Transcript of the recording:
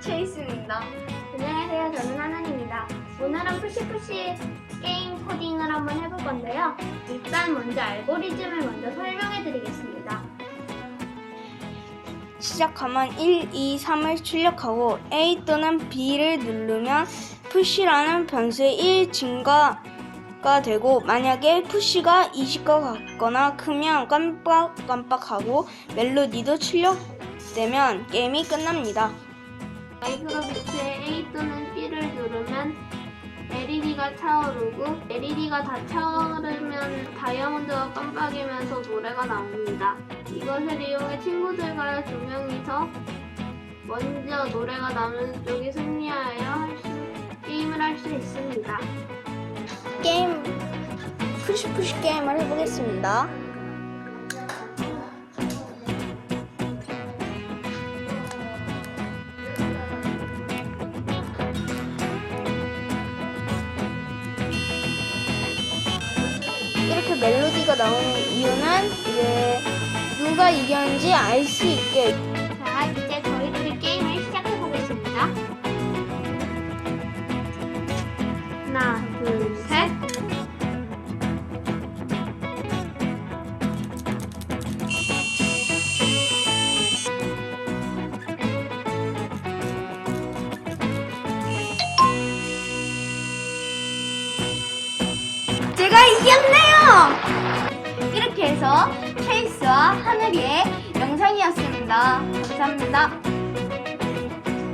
체이스입니다. 안녕하세요. 저는 하나입니다. 오늘은 푸시푸시 게임 코딩을 한번 해볼 건데요. 일단 먼저 알고리즘을 먼저 설명해 드리겠습니다. 시작하면 1, 2, 3을 출력하고 A 또는 B를 누르면 푸시라는 변수의 1 증가 가 되고 만약에 푸시가 20과 같거나 크면 깜빡깜빡하고 멜로디도 출력 되면 게임이 끝납니다. 마이크로비트에 A 또는 B를 누르면 LED가 차오르고 LED가 다 차오르면 다이아몬드가 깜빡이면서 노래가 나옵니다. 이것을 이용해 친구들과 두 명이서 먼저 노래가 나오는 쪽이 승리하여 할 수- 게임을 할 수 있습니다. 게임 푸시푸시 게임을 해보겠습니다. 이렇게 멜로디가 나오는 이유는 이제 누가 이겼는지 알 수 있게 자, 이제 저희들이 게임을 시작해 보겠습니다. 하나, 둘, 셋. 제가 이겼네요! 이렇게 해서 체이스와 하늘이의 영상이었습니다. 감사합니다.